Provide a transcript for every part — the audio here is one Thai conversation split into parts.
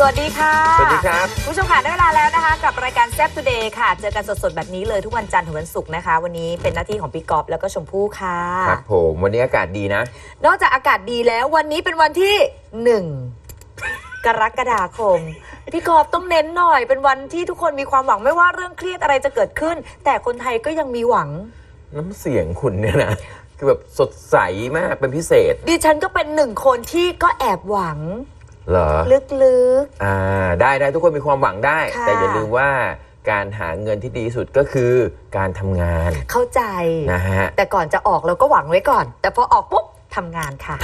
สวัสดีค่ะสวัสดีครับคุณผู้ชมค่ะได้เวลาแล้วนะคะ กับรายการแซ่บทูเดย์ค่ะ เจอกันสดๆ แบบนี้เลยทุกวันจันทร์ถึงวันศุกร์นะคะ วันนี้เป็นหน้าที่ของพี่กอบแล้วก็ชมพู่ค่ะ ครับผมวันนี้อากาศดีนะ นอกจากอากาศดีแล้ววันนี้เป็นวันที่หนึ่งกรกฎาคม พี่กอบต้องเน้นหน่อย เป็นวันที่ทุกคนมีความหวังไม่ว่าเรื่องเครียดอะไรจะเกิดขึ้น แต่คนไทยก็ยังมีหวัง น้ำเสียงคุณเนี่ยนะคือแบบสดใสมากเป็นพิเศษ ดิฉันก็เป็นหนึ่งคนที่ก็แอบหวัง เหรอลึก อ่าได้ได้ทุกคนมีความหวังได้ ค่ะ แต่อย่าลืมว่าการหาเงินที่ดีที่สุดก็คือการทำงานๆ เข้าใจ นะฮะ แต่ก่อนจะออกเราก็หวังไว้ก่อน แต่พอออกปุ๊บทำงานค่ะ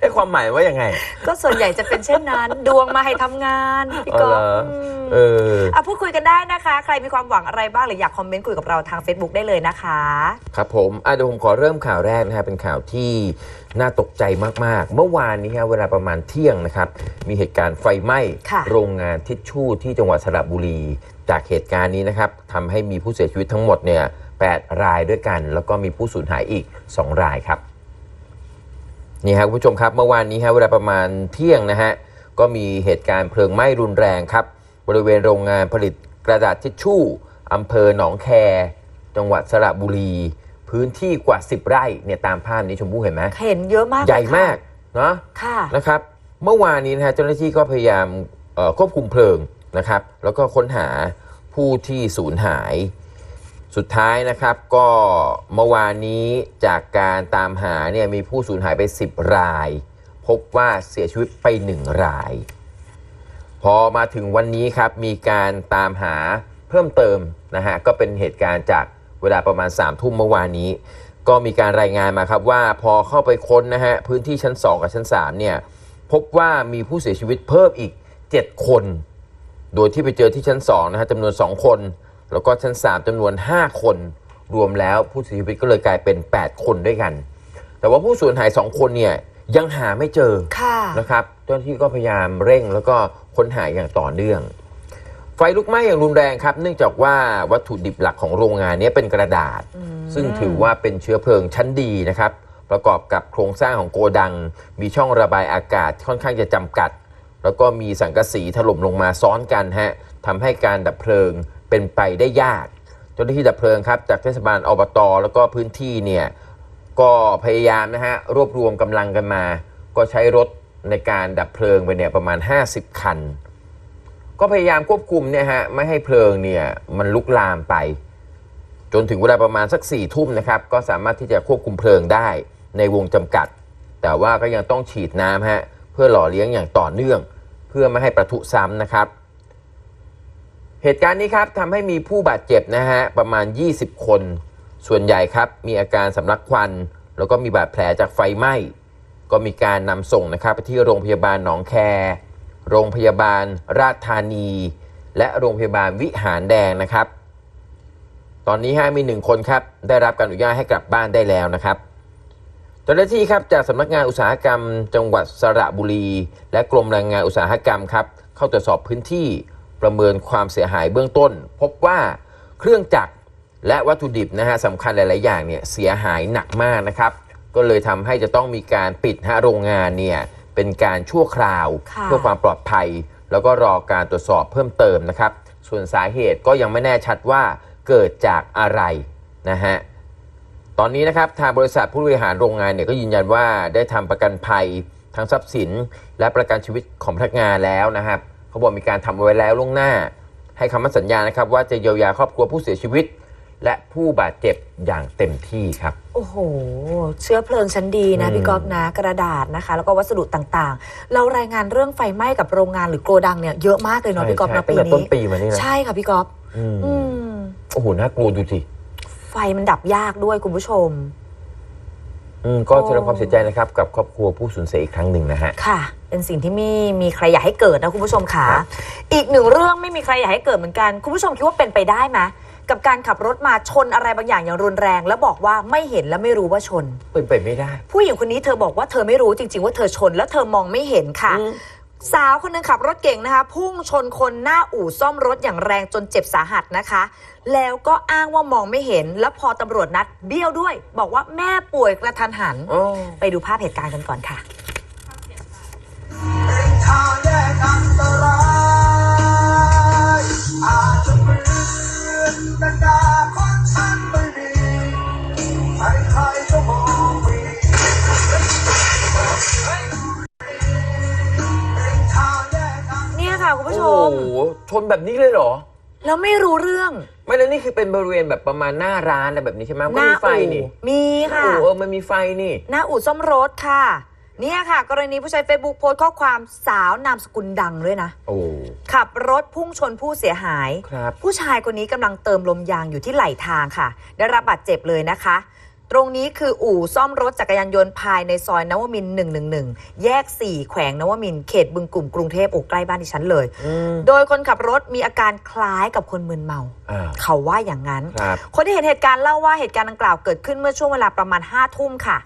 ไอ้ความหมายว่ายังไง ก็ส่วนใหญ่จะเป็นเช่นนั้น ดวงมาให้ทำงานพี่อ๋กออเหรฟอมเออ อะพูดคุยกันได้นะคะ ใครมีความหวังอะไรบ้างหรืออยากคอมเมนต์คุยกับเราทาง Facebook ได้เลยนะคะ ครับผมอะเดี๋ยวผมขอเริ่มข่าวแรกนะฮะเป็นข่าวที่น่าตกใจมาก ๆ เมื่อวานนี้ฮะเวลาประมาณเที่ยงนะครับ มีเหตุการณ์ไฟไหม้ค่ะ โรงงานทิชชู่ที่จังหวัดสระบุรี จากเหตุการณ์นี้นะครับทำให้มีผู้เสียชีวิตทั้งหมดเนี่ย8รายด้วยกัน แล้วก็มีผู้สูญหายอีก 2 รายครับ นี่ครับคุณผู้ชมครับเมื่อวานนี้ฮะเวลาประมาณเที่ยงนะฮะก็มีเหตุการณ์เพลิงไหม้รุนแรงครับ บริเวณโรงงานผลิตกระดาษทิชชู่อำเภอหนองแค จังหวัดสระบุรี พื้นที่กว่า 10 ไร่เนี่ยตามภาพนี้ชมพู่เห็นไหมเห็นเยอะมากใหญ่เลยค่ะมากเนาะค่ะนะครับ เมื่อวานนี้นะฮะเจ้าหน้าที่ก็พยายามเอ่อควบคุมเพลิงนะครับ แล้วก็ค้นหาผู้ที่สูญหาย สุดท้ายนะครับก็เมื่อวานนี้จากการตามหาเนี่ยมีผู้สูญหายไป 10 ราย พบว่าเสียชีวิตไป 1 ราย พอมาถึงวันนี้ครับมีการตามหาเพิ่มเติมนะฮะก็เป็นเหตุการณ์จากเวลาประมาณ3ามทุ่มเมื่อวานนี้ ก็มีการรายงานมาครับว่าพอเข้าไปค้นนะฮะพื้นที่ชั้น 2 กับชั้น3เนี่ยพบว่ามีผู้เสียชีวิตเพิ่มอีก 7 คน โดยที่ไปเจอที่ชั้น2นะฮะจำนวน 2 คน แล้วก็ชั้น 3จำนวน 5 คน รวมแล้วผู้เสียชีวิตก็เลยกลายเป็น 8 คนด้วยกัน แต่ว่าผู้สูญหาย 2 คนเนี่ยยังหาไม่เจอค่ะนะครับเจ้าหน้าที่ก็พยายามเร่งแล้วก็ค้นหาอย่างต่อเนื่อง ไฟลุกไหม้อย่างรุนแรงครับ เนื่องจากว่าวัตถุดิบหลักของโรงงานเนี้เป็นกระดาษ ซึ่งถือว่าเป็นเชื้อเพลิงชั้นดีนะครับ ประกอบกับโครงสร้างของโกดัง มีช่องระบายอากาศที่ค่อนข้างจะจำกัด แล้วก็มีสังกะสีถล่มลงมาซ้อนกันฮะทำให้การดับเพลิง เป็นไปได้ยากเจ้าหน้าที่ดับเพลิงครับจากเทศบาลอบตแล้วก็พื้นที่เนี่ยก็พยายามนะฮะรวบรวมกำลังกันมา ก็ใช้รถในการดับเพลิงไปเนี่ยประมาณ 50 คัน ก็พยายามควบคุมเนี่ยฮะไม่ให้เพลิงเนี่ยมันลุกลามไป จนถึงเวลาประมาณสัก4ี่ทุ่มนะครับก็สามารถที่จะควบคุมเพลิงได้ในวงจำกัด แต่ว่าก็ยังต้องฉีดน้ำฮะเพื่อหล่อเลี้ยงอย่างต่อเนื่อง เพื่อไม่ให้ประทุซ้ำนะครับ เหตุการณ์นี้ครับทำให้มีผู้บาดเจ็บนะฮะประมาณ 20 คน ส่วนใหญ่ครับมีอาการสำลักควัน แล้วก็มีบาดแผลจากไฟไหม้ ก็มีการนำส่งนะครับไปที่โรงพยาบาลหนองแค โรงพยาบาลราชธานี และโรงพยาบาลวิหารแดงนะครับ ตอนนี้ฮะมีหนึ่งคนครับได้รับการอนุญาตให้กลับบ้านได้แล้วนะครับเจ้าหน้าที่ครับจากสำนักงานอุตสาหกรรม จังหวัดสระบุรี และกรมแรงงานอุตสาหกรรมครับเข้าตรวจสอบพื้นที่ ประเมินความเสียหายเบื้องต้น พบว่าเครื่องจักรและวัตถุดิบนะฮะสำคัญหลาย ๆ อย่างเนี่ยเสียหายหนักมากนะครับ ก็เลยทำให้จะต้องมีการปิดฮะโรงงานเนี่ยเป็นการชั่วคราวค่ะ เพื่อความปลอดภัย แล้วก็รอการตรวจสอบเพิ่มเติมนะครับ ส่วนสาเหตุก็ยังไม่แน่ชัดว่าเกิดจากอะไรนะฮะ ตอนนี้นะครับทางบริษัทผู้บริหารโรงงานเนี่ยก็ยืนยันว่าได้ทำประกันภัยทั้งทรัพย์สิน และประกันชีวิตของพนักงานแล้วนะครับ เขาบอกมีการทำเอาไว้แล้วล่วงหน้า ให้คำมั่นสัญญานะครับ ว่าจะเยียวยาครอบครัวผู้เสียชีวิต และผู้บาดเจ็บอย่างเต็มที่ครับ โอ้โห เชื้อเพลิงชั้นดีนะอืมพี่กอฟนะกระดาษนะคะ แล้วก็วัสดุต่างๆ เรารายงานเรื่องไฟไหม้กับโรงงานหรือโกดังเนี่ยเยอะมากเลยเนาะพี่กอฟใช่นะตั้ปีงแต่ต้นนี้ปีมานี่นะใช่ค่ะพี่กอฟอืมอืมโอ้โหน่ากลัวดูสิไฟมันดับยากด้วยคุณผู้ชม อืมก็แสดงความเสียใจนะครับกับครอบครัวผู้สูญเสียอีกครั้งหนึ่งนะฮะ ค่ะ เป็นสิ่งที่ไม่มีใครอยากให้เกิดนะคุณผู้ชมค่ะ ครับ อีกหนึ่งเรื่องไม่มีใครอยากให้เกิดเหมือนกัน คุณผู้ชมคิดว่าเป็นไปได้ไหมกับการขับรถมาชนอะไรบางอย่างอย่างรุนแรง แล้วบอกว่าไม่เห็นและไม่รู้ว่าชน เป็นไปไม่ได้ ผู้หญิงคนนี้เธอบอกว่าเธอไม่รู้จริง ๆ ว่าเธอชน แล้วเธอมองไม่เห็นค่ะ อืม สาวคนนึงขับรถเก่งนะคะ พุ่งชนคนหน้าอู่ซ่อมรถอย่างแรงจนเจ็บสาหัสนะคะ แล้วก็อ้างว่ามองไม่เห็น แล้วพอตำรวจนัดเบี้ยวด้วย บอกว่าแม่ป่วยกระทันหัน ไปดูภาพเหตุการณ์กันก่อนค่ะใคร ค่ะคุณผู้ชโอ้มโหชนแบบนี้เลยเหรอ แล้วไม่รู้เรื่อง ไม่แล้วนี่คือเป็นบริเวณแบบประมาณหน้าร้านอะไรแบบนี้ใช่ไหมมันก็มีไฟนี่มีค่ะ โอ้เออมันมีไฟนี่ หน้าอู่ซ่อมรถค่ะ เนี่ยค่ะ กรณีผู้ใช้ Facebook โพสต์ข้อความสาวนามสกุลดังด้วยนะ โอ้ ขับรถพุ่งชนผู้เสียหาย ครับ ผู้ชายคนนี้กำลังเติมลมยางอยู่ที่ไหลทางค่ะ ได้รับบาดเจ็บเลยนะคะ ตรงนี้คืออู่ซ่อมรถจักรยานยนต์ภายในซอยนวมินทร์111 แยก 4 แขวงนวมินทร์เขตบึงกลุ่มกรุงเทพโอ้ใกล้บ้านดิฉันเลยอืมโดยคนขับรถมีอาการคล้ายกับคนมึนเมาอ่าเขาว่าอย่างนั้นครับคนที่เห็นเหตุการณ์เล่าว่าเหตุการณ์ดังกล่าวเกิดขึ้นเมื่อช่วงเวลาประมาณ5้าทุ่มค่ะ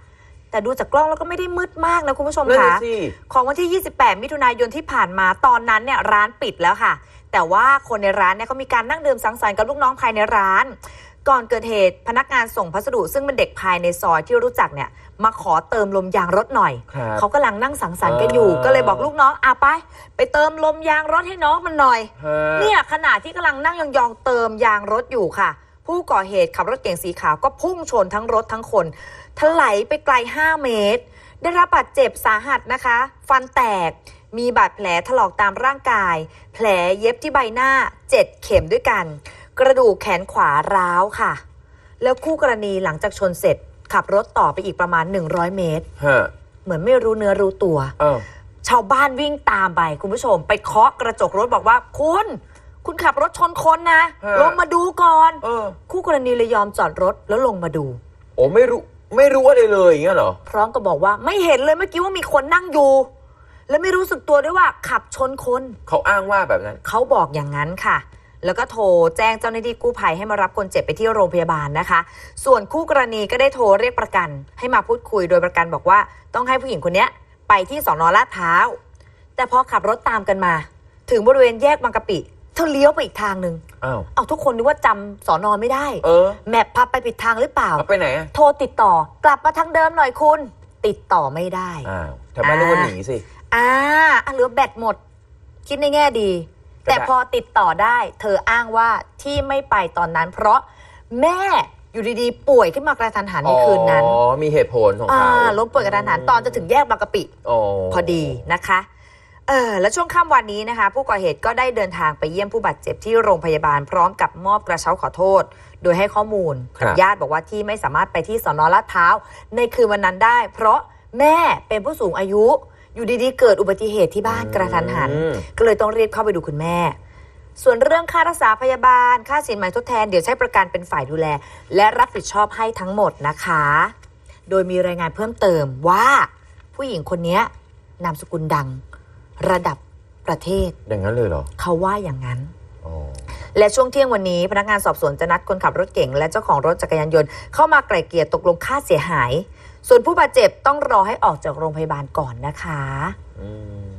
แต่ดูจากกล้องแล้วก็ไม่ได้มืดมากนะคุณผู้ชมนั่นค่ะน่ะสิของวันที่ 28 มิถุนายนที่ผ่านมาตอนนั้นเนี่ยร้านปิดแล้วค่ะ แต่ว่าคนในร้านเนี่ยเขามีการนั่งดื่มสังสรรค์กับลูกน้องภายในร้าน ก่อนเกิดเหตุพนักงานส่งพัสดุซึ่งเป็นเด็กภายในซอยที่รู้จักเนี่ยมาขอเติมลมยางรถหน่อย ครับเขากำลังนั่งสังสรรค์กันอยู่อ่าก็เลยบอกลูกน้องอะไป ไปเติมลมยางรถให้น้องมันหน่อย ฮะเนี่ยขณะที่กำลังนั่งยองๆเติมยางรถอยู่ค่ะ ผู้ก่อเหตุขับรถเก๋งสีขาวก็พุ่งชนทั้งรถทั้งคนถลายไปไกล 5 เมตร ได้รับบาดเจ็บสาหัสนะคะ ฟันแตกมีบาดแผลถลอกตามร่างกาย แผลเย็บที่ใบหน้า 7 เข็มด้วยกัน กระดูกแขนขวาร้าวค่ะ แล้วคู่กรณีหลังจากชนเสร็จ ขับรถต่อไปอีกประมาณ 100 เมตร ฮะเหมือนไม่รู้เนื้อรู้ตัวอ้าวชาวบ้านวิ่งตามไปคุณผู้ชม ไปเคาะกระจกรถบอกว่า คุณ คุณขับรถชนคนนะฮะลงมาดูก่อน เออ คู่กรณีเลยยอมจอดรถแล้วลงมาดู โอ้ไม่รู้ไม่รู้อะไรเลยอย่างเงี้ยเหรอ พร้อมกับบอกว่าไม่เห็นเลยเมื่อกี้ว่ามีคนนั่งอยู่ และไม่รู้สึกตัวด้วยว่าขับชนคน เขาอ้างว่าแบบนั้น เขาบอกอย่างนั้นค่ะ แล้วก็โทรแจ้งเจ้าหน้าที่กู้ภัยให้มารับคนเจ็บไปที่โรงพยาบาลนะคะ ส่วนคู่กรณีก็ได้โทรเรียกประกัน ให้มาพูดคุยโดยประกันบอกว่าต้องให้ผู้หญิงคนเนี้ยไปที่สอนอลาดพร้าว แต่พอขับรถตามกันมา ถึงบริเวณแยกบางกะปิ เธอเลี้ยวไปอีกทางหนึ่งอ้าวเอาทุกคนนึกว่าจำสอนอไม่ได้ เออแมพพาไปผิดทางหรือเปล่า เอาไปไหนอะโทรติดต่อกลับมาทางเดิมหน่อยคุณ ติดต่อไม่ได้ อ้าวทำไมรู้ว่าหนีสิ อ่าอะเหลือแบตหมด คิดในแง่ดีก็ได้ แต่พอติดต่อได้ เธออ้างว่าที่ไม่ไปตอนนั้น เพราะแม่อยู่ดีๆ ป่วยขึ้นมากระทันหันในคืนนั้นอ๋อมีเหตุผลของอ่าเขาล้มป่วยกระทันหันตอนจะถึงแยกบางกะปิอ๋อพอดีนะคะเออแล้วช่วงค่ำวันนี้นะคะ ผู้ก่อเหตุก็ได้เดินทางไปเยี่ยมผู้บาดเจ็บที่โรงพยาบาลพร้อมกับมอบกระเช้าขอโทษ โดยให้ข้อมูลกับญาติบอกว่าที่ไม่สามารถไปที่สอนอลาดพร้าวในคืนวันนั้นได้ เพราะแม่เป็นผู้สูงอายุ อยู่ดีๆ เกิดอุบัติเหตุที่บ้านกระทันหันอืมก็เลยต้องรีบเข้าไปดูคุณแม่ ส่วนเรื่องค่ารักษาพยาบาล ค่าสินไหมทดแทน เดี๋ยวใช้ประกันเป็นฝ่ายดูแล และรับผิดชอบให้ทั้งหมดนะคะ โดยมีรายงานเพิ่มเติมว่า ผู้หญิงคนนี้นามสกุลดัง ระดับประเทศ อย่างนั้นเลยเหรอเขาว่าอย่างนั้นอ๋อและช่วงเที่ยงวันนี้พนักงานสอบสวนจะนัดคนขับรถเก่งและเจ้าของรถจักรยานยนต์เข้ามาไกล่เกลี่ยตกลงค่าเสียหาย ส่วนผู้บาดเจ็บต้องรอให้ออกจากโรงพยาบาลก่อนนะคะ อืม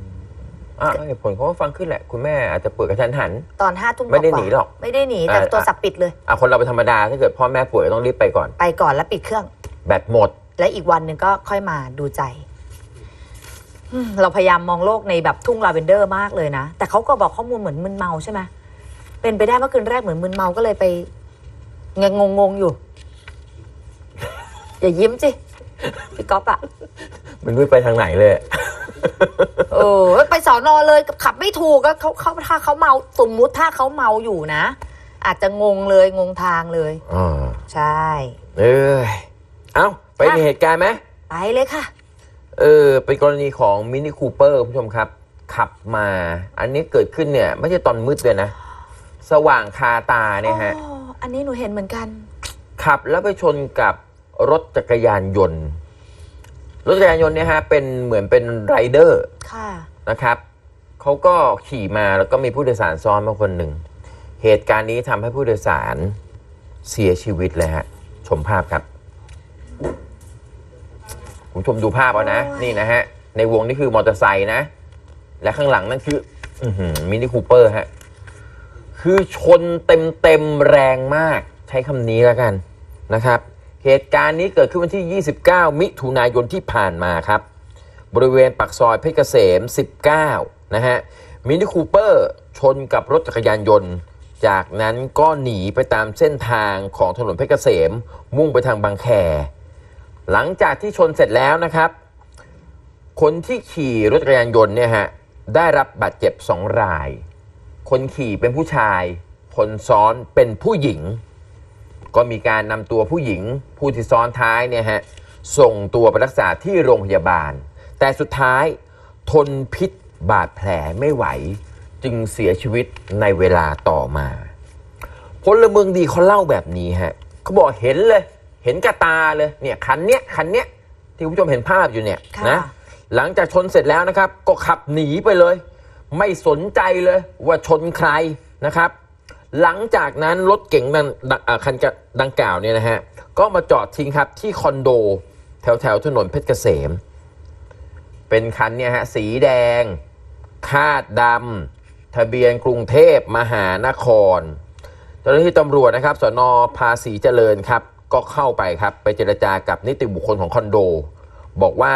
อะเหตุผลเขาก็ฟังขึ้นแหละ คุณแม่อาจจะป่วยกระทันหัน ตอนห้าทุ่มไม่ได้ว่าๆหนีหรอก ไม่ได้หนีแต่อ่าตัวสับปิดเลย อะคนเราเป็นธรรมดาถ้าเกิดพ่อแม่ป่วยต้องรีบไปก่อน ไปก่อนแล้วปิดเครื่อง แบตหมด และอีกวันหนึ่งก็ค่อยมาดูใจอืมเราพยายามมองโลกในแบบทุ่งลาเวนเดอร์มากเลยนะ แต่เขาก็บอกข้อมูลเหมือนมึนเมาใช่ไหมเป็นไปได้เมื่อคืนแรกเหมือนมึนเมาก็เลยไปงงงงๆอยู่ อย่ายิ้มสิพี่ ก๊อฟอะมันไม่ไปทางไหนเลย เออไปสอนอเลยขับไม่ถูกก็เขาเขาถ้าเขาเมาสมมุติถ้าเขาเมาอยู่นะ อาจจะงงเลยงงทางเลยอ่าใช่ เอ้ยเอ้า ไปมีเหตุการณ์ไหมไปเลยค่ะ เออ เป็นกรณีของมินิคูเปอร์คุณผู้ชมครับ ขับมา อันนี้เกิดขึ้นเนี่ย ไม่ใช่ตอนมืดเลยนะ สว่างคาตาเนี่ยฮะอ๋ออันนี้หนูเห็นเหมือนกัน ขับแล้วไปชนกับรถจักรยานยนต์ รถจักรยานยนต์เนี่ยฮะเป็นเหมือนเป็นไรเดอร์ค่ะนะครับเขาก็ขี่มาแล้วก็มีผู้โดยสารซ้อนมาคนหนึ่ง เหตุการณ์นี้ทำให้ผู้โดยสารเสียชีวิตเลยฮะชมภาพครับคุณผู้ชมดูภาพเอานะโอ้ยนี่นะฮะ ในวงนี่คือมอเตอร์ไซค์นะ และข้างหลังนั่นคืออือหือมินิคูเปอร์ฮะ คือชนเต็มเต็มๆแรงมาก ใช้คำนี้แล้วกันนะครับ เหตุการณ์นี้เกิดขึ้นวันที่ 29 มิถุนายนที่ผ่านมาครับ บริเวณปากซอยเพชรเกษม 19 นะฮะ มินิคูเปอร์ชนกับรถจักรยานยนต์ จากนั้นก็หนีไปตามเส้นทางของถนนเพชรเกษม มุ่งไปทางบางแค หลังจากที่ชนเสร็จแล้วนะครับ คนที่ขี่รถจักรยานยนต์เนี่ยฮะ ได้รับบาดเจ็บสองราย คนขี่เป็นผู้ชาย คนซ้อนเป็นผู้หญิง ก็มีการนำตัวผู้หญิงผู้ที่ซ้อนท้ายเนี่ยฮะส่งตัวไปรักษาที่โรงพยาบาล แต่สุดท้ายทนพิษบาดแผลไม่ไหว จึงเสียชีวิตในเวลาต่อมาพลเมืองดีเขาเล่าแบบนี้ฮะเขาบอกเห็นเลย เห็นกระตาเลยเนี่ยคันเนี้ยคันเนี้ยที่คุณผู้ชมเห็นภาพอยู่เนี่ยค่ะนะหลังจากชนเสร็จแล้วนะครับ ก็ขับหนีไปเลย ไม่สนใจเลยว่าชนใครนะครับ หลังจากนั้นรถเก๋งดังดังอ่าคันดังกล่าวเนี่ยนะฮะก็มาจอดทิ้งครับที่คอนโดแถวแถวถนนเพชรเกษม เป็นคันเนี่ยฮะสีแดง คาดดำทะเบียนกรุงเทพมหานครเจ้าหน้าที่ตำรวจนะครับสนภาษีเจริญครับ ก็เข้าไปครับไปเจรจากับนิติบุคคลของคอนโด บอกว่า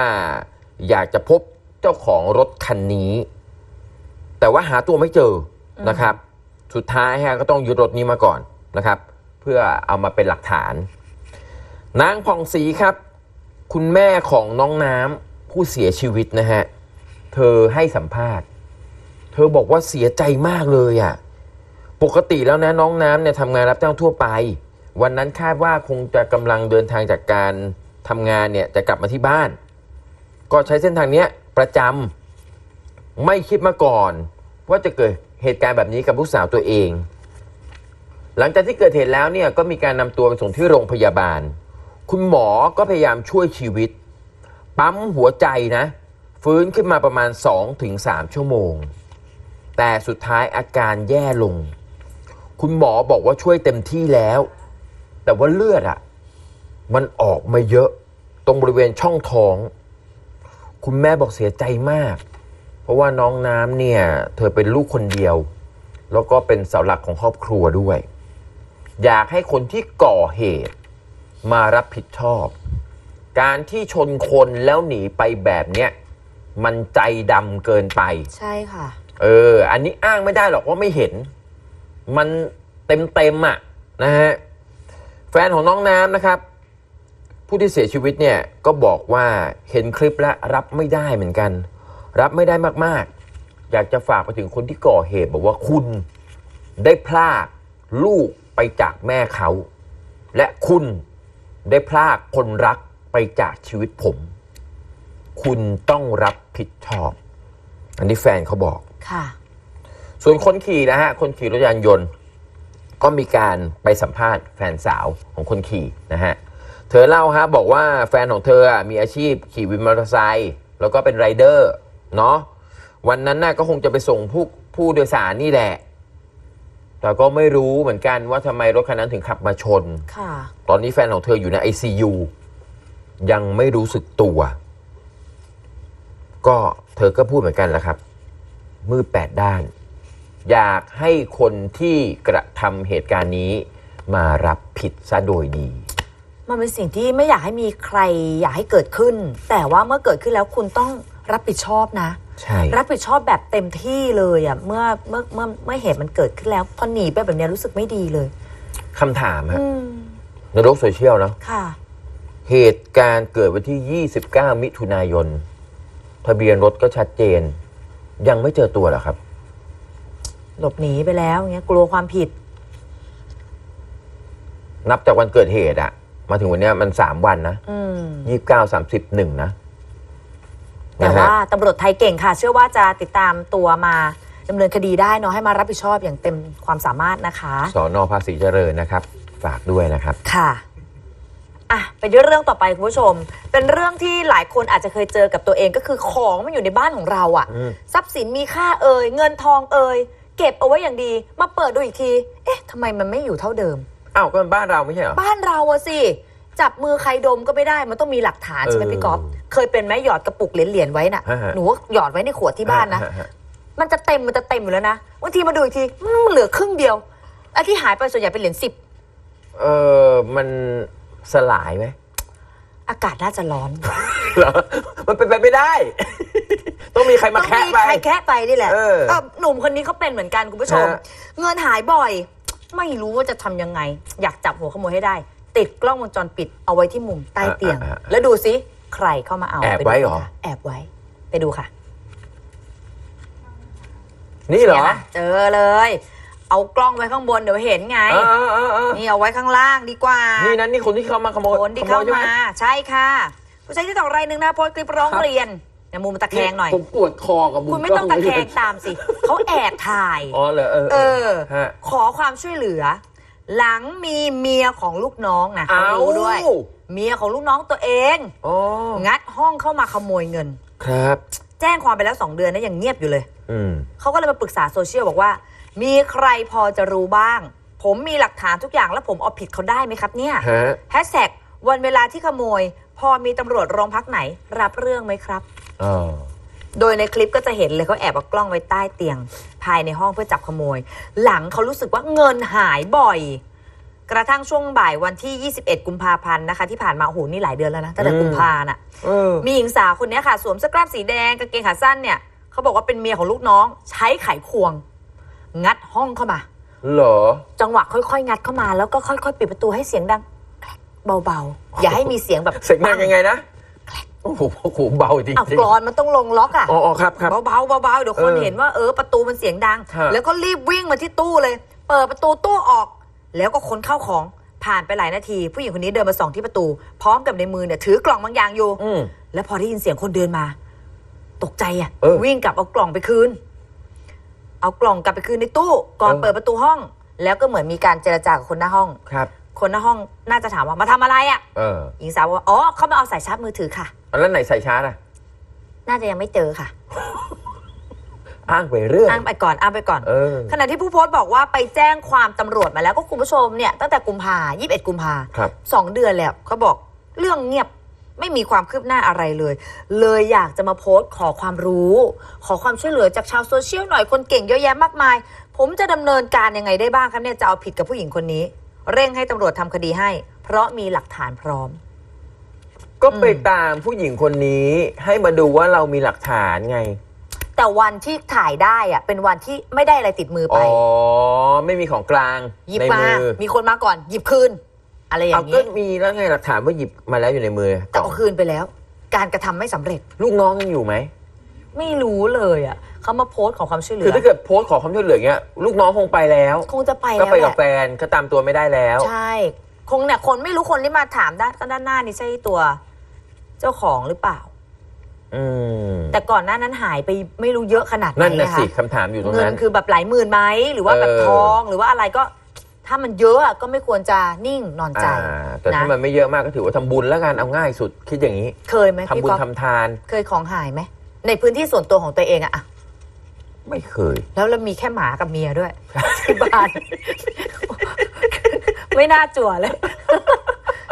อยากจะพบเจ้าของรถคันนี้ แต่ว่าหาตัวไม่เจอนะครับ สุดท้ายฮะก็ต้องยึดรถนี้มาก่อนนะครับ เพื่อเอามาเป็นหลักฐาน นางผ่องศรีครับ คุณแม่ของน้องน้ำผู้เสียชีวิตนะฮะเธอให้สัมภาษณ์ เธอบอกว่าเสียใจมากเลยอะ่ะปกติแล้วนะน้องน้ำเนี่ยทำงานรับจ้างทั่วไป วันนั้นคาดว่าคงจะกำลังเดินทางจากการทำงานเนี่ยจะกลับมาที่บ้าน ก็ใช้เส้นทางเนี้ยประจำไม่คิดมาก่อน ว่าจะเกิด เหตุการณ์แบบนี้กับลูกสาวตัวเอง หลังจากที่เกิดเหตุแล้วเนี่ยก็มีการนำตัวไปส่งที่โรงพยาบาล คุณหมอก็พยายามช่วยชีวิต ปั๊มหัวใจนะ ฟื้นขึ้นมาประมาณ 2-3 ชั่วโมง แต่สุดท้ายอาการแย่ลง คุณหมอบอกว่าช่วยเต็มที่แล้ว แต่ว่าเลือดอะ่ะมันออกมาเยอะตรงบริเวณช่องท้อง คุณแม่บอกเสียใจมาก เพราะว่าน้องน้ำเนี่ย เธอเป็นลูกคนเดียว แล้วก็เป็นเสาหลักของครอบครัวด้วย อยากให้คนที่ก่อเหตุมารับผิดชอบ การที่ชนคนแล้วหนีไปแบบเนี้ยมันใจดำเกินไป ใช่ค่ะ เออ อันนี้อ้างไม่ได้หรอกว่าไม่เห็น มันเต็มเต็มๆอะนะฮะ แฟนของน้องน้ำนะครับ ผู้ที่เสียชีวิตเนี่ยก็บอกว่าเห็นคลิปแล้วรับไม่ได้เหมือนกัน รับไม่ได้มากๆ อยากจะฝากไปถึงคนที่ก่อเหตุบอกว่าคุณได้พลากลูกไปจากแม่เขา และคุณได้พลากคนรักไปจากชีวิตผม คุณต้องรับผิดชอบ อันนี้แฟนเขาบอกค่ะ ส่วนคนขี่นะฮะ คนขี่รถยานยนต์ ก็มีการไปสัมภาษณ์แฟนสาวของคนขี่นะฮะ เธอเล่าฮะบอกว่าแฟนของเธออะมีอาชีพขี่วินมอเตอร์ไซค์แล้วก็เป็นไรเดอร์ เนาะวันนั้นน่ะก็คงจะไปส่งผู้ผู้โดยสารนี่แหละ แต่ก็ไม่รู้เหมือนกันว่าทำไมรถคันนั้นถึงขับมาชน ค่ะ ตอนนี้แฟนของเธออยู่ใน ICU ยังไม่รู้สึกตัว ก็เธอก็พูดเหมือนกันแหละครับ มืดแปดด้าน อยากให้คนที่กระทำเหตุการณ์นี้ มารับผิดซะโดยดี มันเป็นสิ่งที่ไม่อยากให้มีใครอยากให้เกิดขึ้น แต่ว่าเมื่อเกิดขึ้นแล้วคุณต้อง รับผิดชอบนะ ใช่ รับผิดชอบแบบเต็มที่เลยอะเมื่อเมื่อเมื่อเมื่อเหตุมันเกิดขึ้นแล้วพอหนีไปแบบเนี้ยรู้สึกไม่ดีเลยคำถามฮะอืมในโลกโซเชียลเนาะค่ะ เหตุการณ์เกิดวันที่ 29 มิถุนายน ทะเบียนรถก็ชัดเจน ยังไม่เจอตัวเหรอครับ หลบหนีไปแล้วเงี้ยกลัวความผิดนับจากวันเกิดเหตุอะมาถึงวันเนี้ยมัน 3 วันนะ อืมยี่สิบเก้าสามสิบหนึ่งนะ แต่นะฮะว่าตำรวจไทยเก่งค่ะ เชื่อว่าจะติดตามตัวมาดำเนินคดีได้เนาะให้มารับผิดชอบอย่างเต็มความสามารถนะคะสอนอภาษีเจริญนะครับ ฝากด้วยนะครับค่ะอะไปที่เรื่องต่อไปคุณผู้ชม เป็นเรื่องที่หลายคนอาจจะเคยเจอกับตัวเองก็คือของมันอยู่ในบ้านของเราอะอืมทรัพย์สินมีค่าเอ่ยเงินทองเอ่ยเก็บเอาไว้อย่างดี มาเปิดดูอีกที เอ๊ะทำไมมันไม่อยู่เท่าเดิมอ้าวก็เป็นบ้านเราไม่ใช่เหรอบ้านเราอะสิ จับมือใครดมก็ไม่ได้มันต้องมีหลักฐานใช่ไหมเออพี่ก๊อฟเคยเป็นไหมหยอดกระปุกเหรียญๆไว้น่ะฮะฮะหนูว่าหยอดไว้ในขวดที่บ้านนะฮฮมันจะเต็มมันจะเต็มอยู่แล้วนะบางทีมาดูอีกทีอืมเหลือครึ่งเดียวไอ้ที่หายไปส่วนใหญ่เป็นเหรียญสิบเออมันสลายไหมอากาศน่าจะร้อนเหรอมันเป็นไปไม่ได้ ต้องมีใครมาต้องแคะมีไปใครแคะไปนี่แหละเออเออหนุ่มคนนี้เขาเป็นเหมือนกันคุณผู้ชมฮะเงินหายบ่อย ไม่รู้ว่าจะทำยังไง อยากจับหัวขโมยให้ได้ ติดกล้องวงจรปิดเอาไว้ที่มุมใต้เตียงแล้วดูซิใครเข้ามาเอาแอบปดูไว้เหรอค่ะแอบไว้ ไปดูค่ะนี่เหรอยะเจอเลย เอากล้องไว้ข้างบนเดี๋ยวเห็นไง เออเออเออเออนี่เอาไว้ข้างล่างดีกว่า นี่นั้นนี่คนที่เข้ามาขโมยคนที่ขโมเข้ายใช่ไหมมาใช่ค่ะผู้ใช้ที่ต่อรายหนึ่งนะโพสต์คลิปร้องครับ เรียนในมุมตะแคงหน่อย ผมปวดคอกับมุมคุณไม่ต้องตะแคงตามสิเขาแอบถ่าย อ๋อเหรอเออเออ ฮะ ขอความช่วยเหลือ หลังมีเมียของลูกน้องนะเขารู้ด้วย เมียของลูกน้องตัวเองอ๋องัดห้องเข้ามาขโมยเงิน ครับ แจ้งความไปแล้วสองเดือนนะยังเงียบอยู่เลยอืมเขาก็เลยมาปรึกษาโซเชียลบอกว่า มีใครพอจะรู้บ้าง ผมมีหลักฐานทุกอย่างแล้วผมเอาผิดเขาได้ไหมครับเนี่ยฮะแฮชแท็กวันเวลาที่ขโมย พอมีตำรวจโรงพักไหน รับเรื่องไหมครับอ๋อ โดยในคลิปก็จะเห็นเลยเขาแอบเอากล้องไว้ใต้เตียง ภายในห้องเพื่อจับขโมย หลังเขารู้สึกว่าเงินหายบ่อย กระทั่งช่วงบ่ายวันที่ 21 กุมภาพันธ์นะคะ ที่ผ่านมาโอ้โหนี่หลายเดือนแล้วนะตั้งแต่อืมกุมภาน่ะเออมีหญิงสาวคนนี้ค่ะ สวมเสื้อกล้ามสีแดงกางเกงขาสั้นเนี่ยเขาบอกว่าเป็นเมียของลูกน้อง ใช้ไขควง งัดห้องเข้ามา เหรอ จังหวะค่อยๆ งัดเข้ามาแล้วก็ค่อยๆ ปิดประตูให้เสียงดังแกรกเบาๆ อย่าให้มีเสียงแบบ เสียงดังยังไงนะ โอ้โหโอ้โหเบาจริงอ้าวๆกรอนมันต้องลงล็อกอะ อ๋ออ๋อครับครับ เบาๆเบาๆเดี๋ยวคนเออเห็นว่าเออประตูมันเสียงดัง ฮะ แล้วก็รีบวิ่งมาที่ตู้เลย เปิดประตูตู้ออก แล้วก็ค้นเข้าของผ่านไปหลายนาที ผู้หญิงคนนี้เดินมาส่องที่ประตู พร้อมกับในมือเนี่ยถือกล่องบางอย่างอยู่ อืม แล้วพอได้ยินเสียงคนเดินมา ตกใจอะ เออวิ่งกลับเอากล่องไปคืน เอากล่องกลับไปคืนในตู้ ก่อนเออ เปิดประตูห้อง แล้วก็เหมือนมีการเจรจากับคนหน้าห้อง ครับ คนหน้าห้องน่าจะถามว่ามาทำอะไรอะเออ หญิงสาวบอกว่าอ๋อเขามาเอาสายชาร์จมือถือค่ะ แล้วไหนใส่ชาร์จอะ น่าจะยังไม่เจอค่ะ อ้างไปเรื่อง อ้างไปก่อนอ้างไปก่อน เออ ขณะที่ผู้โพสต์บอกว่าไปแจ้งความตำรวจมาแล้วก็คุณผู้ชมเนี่ยตั้งแต่กุมภา21 กุมภาครับ สองเดือนแล้วเขาบอกเรื่องเงียบไม่มีความคืบหน้าอะไรเลย เลยอยากจะมาโพสต์ขอความรู้ ขอความช่วยเหลือจากชาวโซเชียลหน่อยคนเก่งเยอะแยะมากมาย ผมจะดำเนินการยังไงได้บ้างครับเนี่ยจะเอาผิดกับผู้หญิงคนนี้ เร่งให้ตำรวจทำคดีให้ เพราะมีหลักฐานพร้อม ก็ไปตามผู้หญิงคนนี้ให้มาดูว่าเรามีหลักฐานไง แต่วันที่ถ่ายได้อะเป็นวันที่ไม่ได้อะไรติดมือไป อ๋อ ไม่มีของกลางหยิบในมามือมีคนมาก่อน หยิบคืน อะไรอเอาย่างก็นี้มีแล้วไงหลักฐานว่าหยิบมาแล้วอยู่ในมือแต่เอาคืนไปแล้ว การกระทำไม่สำเร็จ ลูกน้องยังอยู่ไหม ไม่รู้เลยอะเขามาโพสต์ขอความช่วยเหลืคืออถ้าเกิดโพสต์ขอความช่วยเหลือเงี้ย ลูกน้องคงไปแล้ว คงจะไปก็แล้วไปแหกับละแฟนก็ตามตัวไม่ได้แล้ว ใช่ คงเนี่ยคนไม่รู้คนที่มาถามด้านด้านหน้านี่ใช่ตัวเจ้าของหรือเปล่า อืมแต่ก่อนหน้านั้นหายไปไม่รู้เยอะขนาดไหนนั่นนะอะสิคะคำถามอยู่ตรงเงินนั้นคือแบบหลายหมื่นไหมหรือว่าแบบเออ ทองหรือว่าอะไรก็ ถ้ามันเยอะอะก็ไม่ควรจะนิ่งนอนใจ อ่าแต่ถ้านะมันไม่เยอะมากก็ถือว่าทำบุญแล้วกันเอาง่ายสุดคิดอย่างนี้เคยไหมทำพี่บุญก๊อฟทำทานเคยของหายไหมในพื้นที่ส่วนตัวของตัวเองอะอะไม่เคย แล้วเรามีแค่หมากับเมียด้วยที่บ้าน ไม่น่าจั่วเลย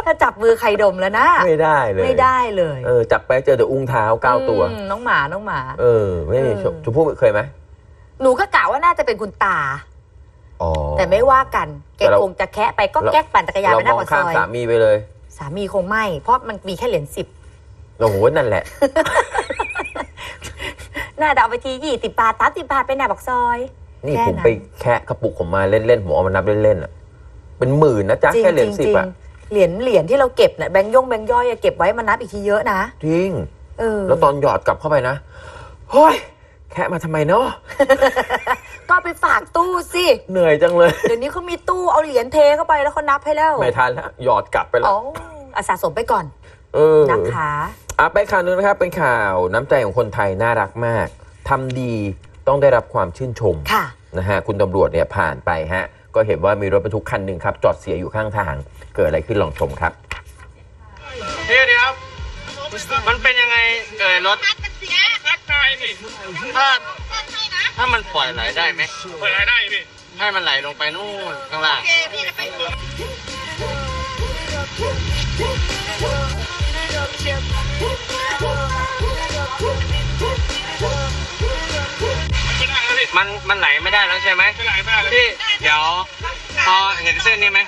ถ้าจับมือใครดมแล้วนะ ไม่ได้เลยไม่ได้เลยเออจับไปเจอแต่อุ้งเท้าเก้าตัว อืมน้องหมาน้องหมา เออ ไม่เออชมชมพู่เคยไหมหนูก็กะว่าน่าจะเป็นคุณตา อ๋อ แต่ไม่ว่ากันแกแต่เรา คงจะแคะไปก็เราแก๊กปั่นจักรยานเราไปหน้ามองปากซข้ามอย สามีไปเลยสามีคงไม่ เพราะมันมีแค่เหรียญสิบโอ้โหนั่นแหละ น่าจะเอาไปทียี่สิบบาทสามสิบบาทไปหน้าปากซอย นี่แค่ผมนั้น ไปแคะกระปุกผมมาเล่นๆผมเอามานับเล่นๆอะ เป็นหมื่นนะจ๊ะจริงแค่เหรียญจริงสิบจริงอะเหรียญเหรียญที่เราเก็บเนี่ยแบงค์ย่งแบงค์ย่อยอะเก็บไว้มานับอีกทีเยอะนะจริง เออแล้วตอนหยอดกลับเข้าไปนะเฮ้ยแคะมาทำไมเนาะก็เอาไปฝากตู้สิเหนื่อยจังเลย เดี๋ยวนี้เขามีตู้เอาเหรียญเทเข้าไปแล้วเขานับให้แล้วไม่ทันแล้วหยอดกลับไปแล้วอ๋ออะสะสมไปก่อนเออ นะคะ อะไปข่าวนึงนะครับ เป็นข่าวน้ำใจของคนไทยน่ารักมากทำดีต้องได้รับความชื่นชมค่ะ นะฮะคุณตำรวจเนี่ยผ่านไปฮะ ก็เห็นว่ามีรถบรรทุกคันหนึ่งครับ จอดเสียอยู่ข้างทาง เกิดอะไรขึ้นลองชมครับเดี๋ยวเดี๋ยวมันเป็นยังไงเอ่ยรถมันเสียถ้าถ้ามันปล่อยไหลได้ไหมเปิดรายได้พี่ให้มันไหลลงไปนู่นข้างล่างโอเคพี่จะไป มันมันไหลไม่ได้แล้วใช่ไหมไม่ไหลไม่ได้พี่เดี๋ยวพอเห็นเส้นนี้ไหม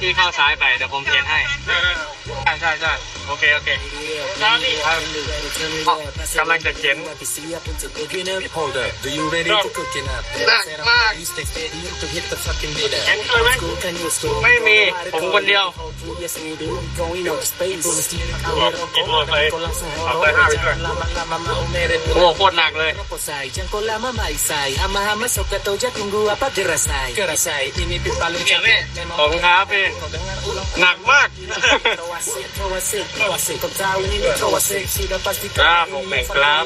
พี่เข้าซ้ายไปเดี๋ยวผมเปลี่ยนให้ ใช่ใช่ใช่ โอโอเค โอเคครับพี่ครับกำลังจะเขียน Hold up, do you ready to cook it up? หนักมาก You stay steady to hit the fucking beat เขียนช่วยไหมไม่มี ผมคนเดียวกินมอไซค์ขับไปห้าไปด้วยโอ้โหโคตรหนักเลยขอบคุณครับพี่หนักมากครับผมแบ่งครับ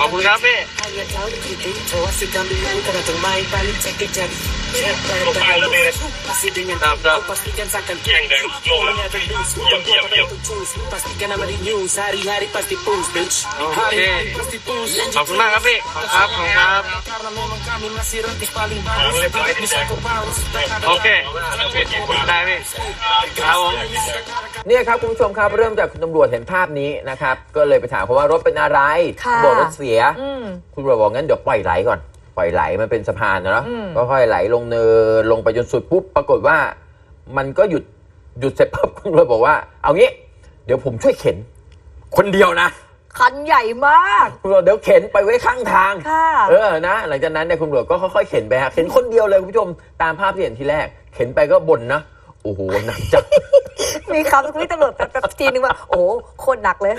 ขอบคุณครับพี่ครับครับ Pastikan sakan Yang dan Diam, diam, diam Pastikan nama di news Hari-hari pasti post bitch โอเค Hari-hari pasti post ขอบคุณมากครับพี่ขอบคุณครับขอบคุณครับ Karena memang kami masih rentis paling bagus Bisa kau bagus โอเคได้พี่ครับผมเนี่ยครับคุณผู้ชมครับเริ่มจากคุณตำรวจเห็นภาพนี้นะครับ ก็เลยไปถามเขาว่ารถเป็นอะไรค่ะบอกรถเสีย คุณตำรวจบอกงั้นเดี๋ยวปล่อยไหลก่อน ปล่อยไหลมันเป็นสะพานนะเนาะอืมก็ค่อยไหลลงเนินลงไปจนสุดปุ๊บปรากฏว่า มันก็หยุดหยุดเสร็จปุ๊บคุณตำรวจบอกว่า เอางี้ เดี๋ยวผมช่วยเข็น คนเดียวนะคันใหญ่มากคุณตำรวจเดี๋ยวเข็นไปไว้ข้างทางค่ะเออนะหลังจากนั้นเนี่ยคุณตำรวจก็ค่อยๆเข็นไปฮะเข็นคนเดียวเลยคุณผู้ชมตามภาพที่เห็นทีแรก เข็นไปก็บ่นนะโอ้โหหนักจัง มีคำพี่ตำรวจแบบแบบทีนึงว่า โอ้โหโคตรหนักเลย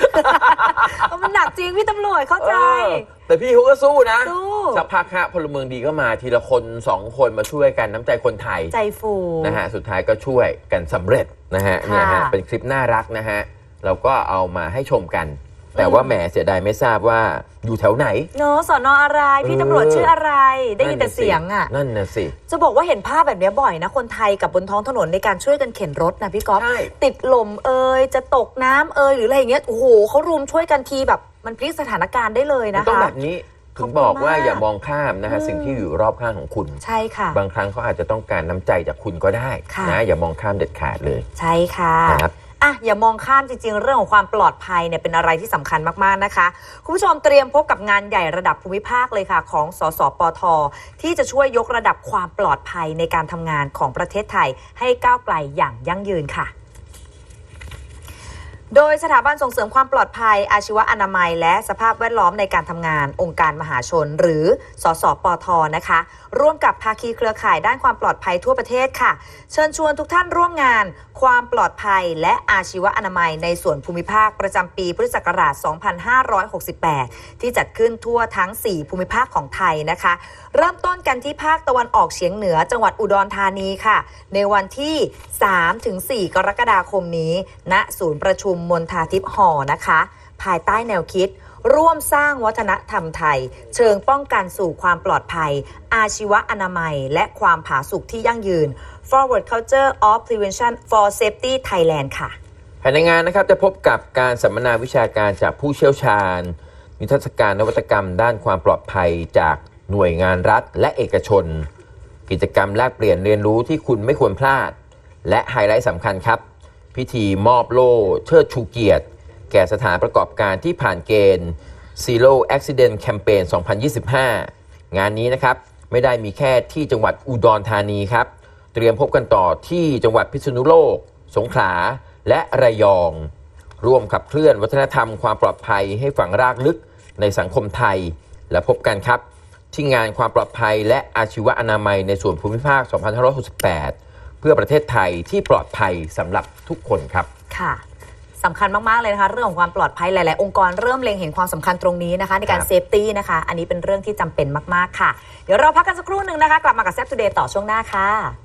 มันหนักจริงพี่ตำรวจเข้าใจ เออแต่พี่เขาก็สู้นะสู้ สักพักฮะพลเมืองดีก็มาทีละคนสองคนมาช่วยกันน้ำใจคนไทยใจฟู นะฮะสุดท้ายก็ช่วยกันสำเร็จนะฮะค่ะเนี่ยฮะเป็นคลิปน่ารักนะฮะเราก็เอามาให้ชมกัน แต่ว่าแหมเสียดายไม่ทราบว่าอยู่แถวไหน เนอะสอนออะไร พี่ตำรวจชื่ออะไร ได้ยินแต่เสียงอะ นั่นน่ะสิ จะบอกว่าเห็นภาพแบบนี้บ่อยนะ คนไทยกับบนท้องถนนในการช่วยกันเข็นรถนะพี่ก๊อฟใช่ ติดลมเอ่ยจะตกน้ำเอ่ยหรืออะไรอย่างเงี้ยโอ้โหเขารุมช่วยกันทีแบบมันพลิกสถานการณ์ได้เลยมันนะต้องคะ แบบนี้ขถึอบงคุณบอกว่ามากอย่ามองข้ามนะฮะอืม สิ่งที่อยู่รอบข้างของคุณ ใช่ค่ะ บางครั้งเขาอาจจะต้องการน้ำใจจากคุณก็ได้ค่ะ นะอย่ามองข้ามเด็ดขาดเลยใช่ค่ะครับ อะอย่ามองข้ามจริงๆ เรื่องของความปลอดภัยเนี่ยเป็นอะไรที่สำคัญมากๆนะคะ คุณผู้ชมเตรียมพบกับงานใหญ่ระดับภูมิภาคเลยค่ะ ของสสปท ที่จะช่วยยกระดับความปลอดภัยในการทำงานของประเทศไทย ให้ก้าวไกลอย่างยั่งยืนค่ะโดยสถาบันส่งเสริมความปลอดภัย อาชีวอนามัย และสภาพแวดล้อมในการทำงานองค์การมหาชน หรือ สสปทนะคะ ร่วมกับภาคีเครือข่ายด้านความปลอดภัยทั่วประเทศค่ะ เชิญชวนทุกท่านร่วมงาน ความปลอดภัยและอาชีวอนามัยในส่วนภูมิภาคประจำปีพุทธศักราช 2568 ที่จัดขึ้นทั่วทั้ง 4 ภูมิภาคของไทยนะคะ เริ่มต้นกันที่ภาคตะวันออกเฉียงเหนือจังหวัดอุดรธานีค่ะ ในวันที่ 3-4 กรกฎาคมนี้ณศูนย์ประชุมมณฑาทิพย์หอนะคะ ภายใต้แนวคิด ร่วมสร้างวัฒนธรรมไทย เชิงป้องกันสู่ความปลอดภัย อาชีวอนามัย และความผาสุกที่ยั่งยืน Forward Culture of Prevention for Safety Thailand ค่ะ ภายในงานนะครับจะพบกับการสัมมนาวิชาการจากผู้เชี่ยวชาญ นิทรรศการนวัตกรรม ด้านความปลอดภัยจากหน่วยงานรัฐ และเอกชน กิจกรรมแลกเปลี่ยนเรียนรู้ที่คุณไม่ควรพลาด และไฮไลท์สำคัญครับ พิธีมอบโล่เชิดชูเกียรติ แก่สถานประกอบการที่ผ่านเกณฑ์ Zero Accident Campaign 2025 งานนี้นะครับ ไม่ได้มีแค่ที่จังหวัดอุดรธานีครับ เตรียมพบกันต่อที่จังหวัดพิษณุโลก สงขลา และระยอง ร่วมขับเคลื่อนวัฒนธรรมความปลอดภัยให้ฝังรากลึกในสังคมไทย และพบกันครับ ที่งานความปลอดภัยและอาชีวอนามัยในส่วนภูมิภาค 2568 เพื่อประเทศไทยที่ปลอดภัยสำหรับทุกคนครับ ค่ะ สำคัญมาก ๆ เลยนะคะ เรื่องของความปลอดภัยหลาย ๆ องค์กรเริ่มเล็งเห็นความสำคัญตรงนี้นะคะ ในการครับเซฟตี้นะคะ อันนี้เป็นเรื่องที่จำเป็นมาก ๆ ค่ะ เดี๋ยวเราพักกันสักครู่หนึ่งนะคะ กลับมากับแซฟทูเดย์ต่อช่วงหน้าค่ะ